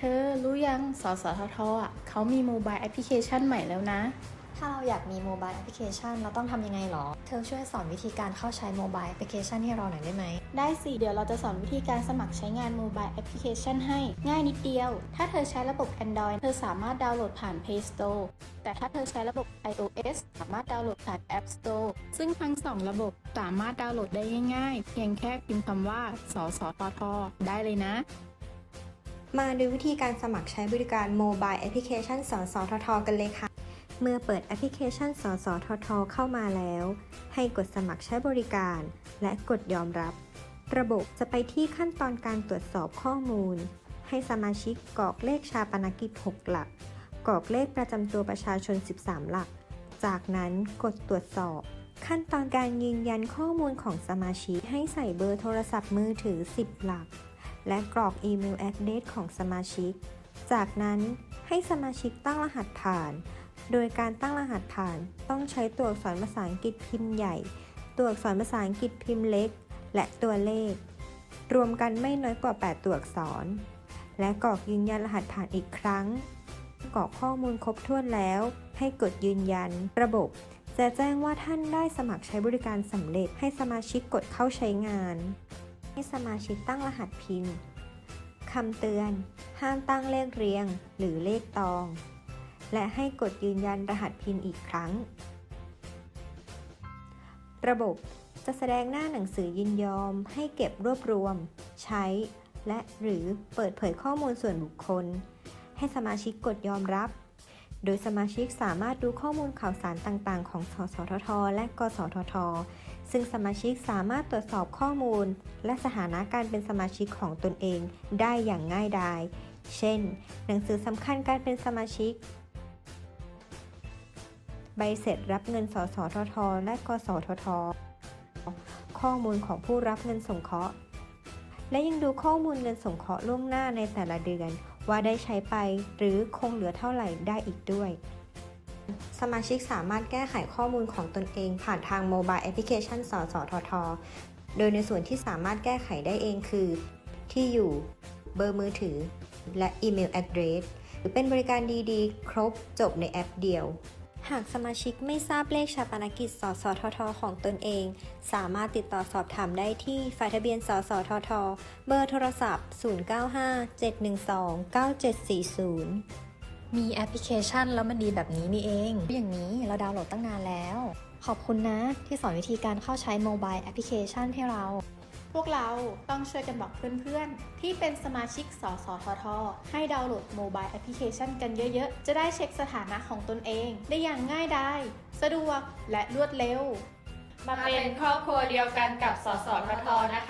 ธอรู้ยัง สสททอะเขามีโมบายแอปพลิเคชันใหม่แล้วนะ ถ้าเราอยากมีโมบายแอปพลิเคชันเราต้องทำยังไงหรอ เธอช่วยสอนวิธีการเข้าใช้โมบายแอปพลิเคชันให้เราหน่อยได้ไหม ได้สิ เดี๋ยวเราจะสอนวิธีการสมัครใช้งานโมบายแอปพลิเคชันให้ ง่ายนิดเดียว ถ้าเธอใช้ระบบ Android เธอสามารถดาวน์โหลดผ่าน Play Store แต่ถ้าเธอใช้ระบบ iOS สามารถดาวน์โหลดผ่าน App Store ซึ่งทั้งสองระบบสามารถดาวน์โหลดได้ง่ายๆ เพียงแค่พิมพ์คำว่า สสทท ได้เลยนะ มาดูวิธีการสมัครใช้บริการโมบายแอปพลิเคชันสสททกันเลยค่ะ เมื่อเปิดแอปพลิเคชันสสททเข้ามาแล้ว ให้กดสมัครใช้บริการ และกดยอมรับ ระบบจะไปที่ขั้นตอนการตรวจสอบข้อมูล ให้สมาชิกกรอกเลขชาปนกิจ 6 หลัก กรอกเลขประจำตัวประชาชน 13 หลัก จากนั้นกดตรวจสอบ ขั้นตอนการยืนยันข้อมูลของสมาชิกให้ใส่เบอร์โทรศัพท์มือถือ 10 หลัก และกรอกอีเมลแอดเดสของสมาชิก จากนั้นให้สมาชิกตั้งรหัสผ่าน โดยการตั้งรหัสผ่านต้องใช้ตัวอักษรภาษาอังกฤษพิมพ์ใหญ่ ตัวอักษรภาษาอังกฤษพิมพ์เล็ก และตัวเลข รวมกันไม่น้อยกว่า 8 ตัวอักษร และกรอกยืนยันรหัสผ่านอีกครั้งกรอกข้อมูลครบถ้วนแล้ว ให้กดยืนยัน ระบบ จะแจ้งว่าท่านได้สมัครใช้บริการสำเร็จให้สมาชิกกดเข้าใช้งาน ให้สมาชิกตั้งรหัสพินคำเตือน ห้ามตั้งเลขเรียงหรือเลขตอง และให้กดยืนยันรหัสพินอีกครั้ง ระบบจะแสดงหน้าหนังสือยินยอมให้เก็บรวบรวม ใช้ และหรือเปิดเผยข้อมูลส่วนบุคคล ให้สมาชิกกดยอมรับ โดยสมาชิกสามารถดูข้อมูลข่าวสารต่างๆ ของสสทท และกสทท ซึ่งสมาชิกสามารถตรวจสอบข้อมูล และสถานะการเป็นสมาชิกของตนเองได้อย่างง่ายดาย เช่น หนังสือสำคัญการเป็นสมาชิก ใบเสร็จรับเงินสสทท และกสทท ข้อมูลของผู้รับเงินสงเคราะห์ และยังดูข้อมูลเงินสงเคราะห์ล่วงหน้าในแต่ละเดือน ว่าได้ใช้ไปหรือคงเหลือเท่าไหร่ได้อีกด้วย สมาชิกสามารถแก้ไขข้อมูลของตนเองผ่านทางโมบายแอปพลิเคชันสสทท โดยในส่วนที่สามารถแก้ไขได้เองคือ ที่อยู่ เบอร์มือถือ และอีเมลแอดเดรสหรือเป็นบริการดีๆ ครบจบในแอปเดียว หากสมาชิกไม่ทราบเลขชาปนกิจสสทท ของตนเอง สามารถติดต่อสอบถามได้ที่ฝ่ายทะเบียนสสทท เบอร์โทรศัพท์ 0957129740 มีแอปพลิเคชันแล้วมันดีแบบนี้นี่เอง อย่างนี้เราดาวน์โหลดตั้งนานแล้ว ขอบคุณนะที่สอนวิธีการเข้าใช้โมบายแอปพลิเคชันให้เรา พวกเราต้องช่วยกันบอกเพื่อนๆ ที่เป็นสมาชิกสสทท ให้ดาวน์โหลดโมบายแอปพลิเคชันกันเยอะๆ จะได้เช็คสถานะของตนเอง ได้อย่างง่ายดายสะดวกและรวดเร็ว มาเป็นครอบครัวเดียวกันกับสสททนะคะ